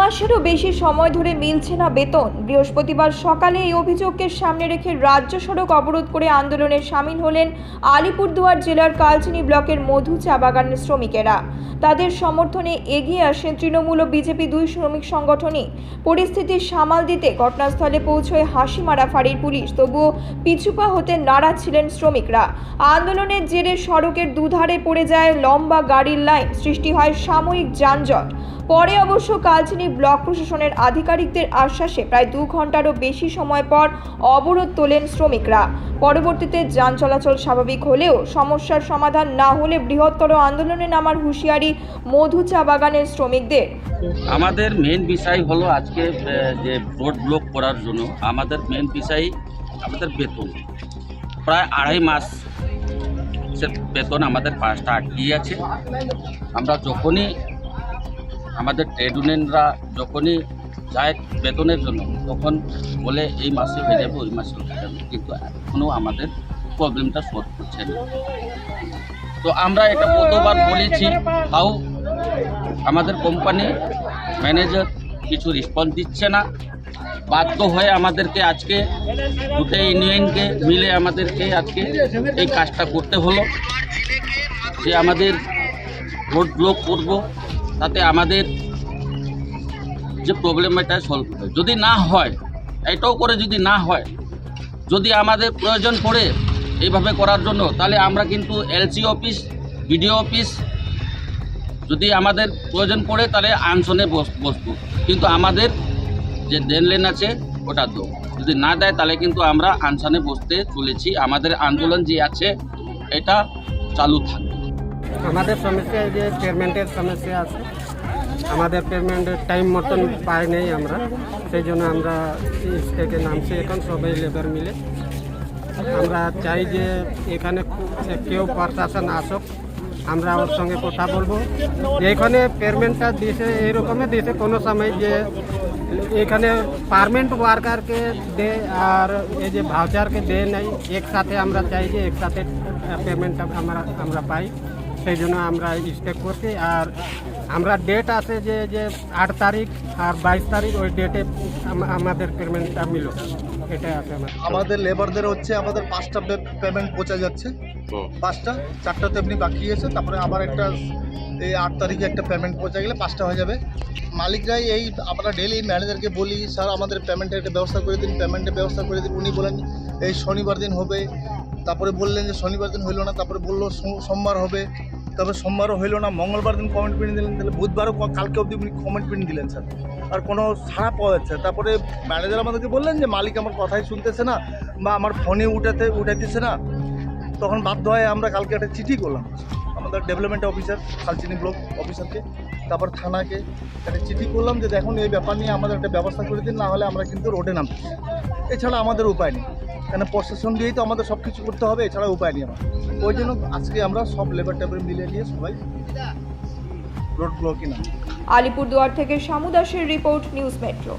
মাসেরও বেশি সময় ধরে মিলছে না বেতন। বৃহস্পতিবার সকালে এই অভিযোগকে সামনে রেখে রাজ্য সড়ক অবরোধ করে আন্দোলনে সামিল হলেন আলিপুরদুয়ার জেলার কালচিনি ব্লকের মধু চা বাগানের শ্রমিকেরা। তাদের সমর্থনে এগিয়ে আসেন তৃণমূল ও বিজেপি দুই শ্রমিক সংগঠনই। পরিস্থিতি সামাল দিতে ঘটনাস্থলে পৌঁছয় হাসিমারা ফাঁড়ির পুলিশ। তবুও পিছুপা হতে নারাজ ছিলেন শ্রমিকরা। আন্দোলনের জেরে সড়কের দুধারে পড়ে যায় লম্বা গাড়ির লাইন। সৃষ্টি হয় সাময়িক যানজট। পরে অবশ্য কালচিনি ব্লক প্রশাসনের আধিকারিকদের আশ্বাসে প্রায় দু ঘন্টারও বেশি সময় পর অবরোধ তোলেন শ্রমিকরা। পরবর্তীতে যান চলাচল স্বাভাবিক হলেও সমস্যার সমাধান না হলে বৃহত্তর আন্দোলনে নামার হুঁশিয়ারি মধু চা বাগানের শ্রমিকদের। আমাদের মেন বিষয় হলো আজকে যে রোড ব্লক করার জন্য আমাদের মেন বিষয় আমাদের বেতন। প্রায় আড়াই মাস বেতন আমাদের পাঁচটা আটকিয়ে আছে। আমরা যখনই আমাদের ট্রেড ইউনিয়নরা যখনই যায় বেতনের জন্য, তখন বলে এই মাসে হয়ে যাবে, ওই মাসে হয়ে যাবে। কিন্তু এখনও আমাদের প্রবলেমটা সলভ করছে না। তো আমরা এটা কতবার বলেছি, তাও আমাদের কোম্পানি ম্যানেজার কিছু রেসপন্স দিচ্ছে না। বাধ্য হয়ে আমাদেরকে আজকে দুটো ইউনিয়নকে মিলে আমাদেরকে আজকে এই কাজটা করতে হলো। যে আমাদের রোড ব্লক করব তাতে আমাদের যে প্রবলেম এটা সলভ যদি না হয়, এটাও করে যদি না হয়, যদি আমাদের প্রয়োজন পড়ে এইভাবে করার জন্য, তাহলে আমরা কিন্তু এলসি অফিস বিডিও অফিস যদি আমাদের প্রয়োজন পড়ে, তাহলে আনশনে বস- বসবো। কিন্তু আমাদের যে দেনলেন আছে, ওটা দো যদি না দেয়, তাহলে কিন্তু আমরা আনশনে বসতে চলেছি। আমাদের আন্দোলন যে আছে, এটা চালু থাকবে। আমাদের সমস্যা যে পেমেন্টের সমস্যা আছে আমাদের পেমেন্টের টাইম মতন পাই নেই আমরা। সেই জন্য আমরা স্টেকে নামছি এখন, সবাই লেবার মিলে। আমরা চাই যে এখানে কেউ প্রশাসন আসুক, আমরা ওর সঙ্গে কথা বলব। এখানে পেমেন্টটা দিয়েছে এইরকমই দিয়েছে কোনো সময় যে এখানে পারমেন্ট ওয়ার্কারকে দে আর এই যে ভাউচারকে দে নাই। একসাথে আমরা চাই যে একসাথে পেমেন্টটা আমরা আমরা পাই। সেই জন্য আমরা স্টেক করছি। আর আমরা ডেট আছে যে যে আট তারিখ আর বাইশ তারিখ ওই ডেটে আমাদের পেমেন্টটা মিল এটাই আছে আমাদের লেবারদের হচ্ছে আমাদের পাঁচটা পেমেন্ট পৌঁছা যাচ্ছে। পাঁচটা চারটা তো এমনি বাকি আছে তারপরে আবার একটা এই আট তারিখে একটা পেমেন্ট পৌঁছে গেলে পাঁচটা হয়ে যাবে। মালিকরাই এই আমরা ডেলি ম্যানেজারকে বলি স্যার আমাদের পেমেন্টের একটা ব্যবস্থা করে দিন পেমেন্টের ব্যবস্থা করে দিন। উনি বলেন এই শনিবার দিন হবে তারপরে বললেন যে শনিবার দিন হইল না, তারপরে বলল সোমবার হবে। তারপরে সোমবারও হইল না, মঙ্গলবার দিন কমেন্ট প্রিন্ট দিলেন তাহলে বুধবারও কালকে অবধি উনি কমেন্ট প্রিন্ট দিলেন স্যার আর কোনো সাড়া পাওয়া যাচ্ছে। তারপরে ম্যানেজার আমাদেরকে বললেন যে, মালিক আমার কথাই শুনতেছে না বা আমার ফোনে উঠাতে উঠাইতেছে না। তখন বাধ্য হয়ে আমরা কালকে একটা চিঠি করলাম। আমাদের ডেভেলপমেন্ট অফিসার কালচিনি ব্লক অফিসারকে তারপর থানাকে একটা চিঠি করলাম যে, দেখুন, এই ব্যাপার নিয়ে আমাদের একটা ব্যবস্থা করে দিন, না হলে আমরা কিন্তু রোডে নামছি। এছাড়া আমাদের উপায় নেই। কেন প্রশাসন দিয়েই তো আমাদের সব কিছু করতে হবে এছাড়া উপায় নেই আমার। ওই জন্য আজকে আমরা সব লেবার টেবার মিলে নিয়ে সবাই রোড ব্লকই নাম আলিপুরদুয়ার থেকে শামু দাসের রিপোর্ট, নিউজ মেট্রো।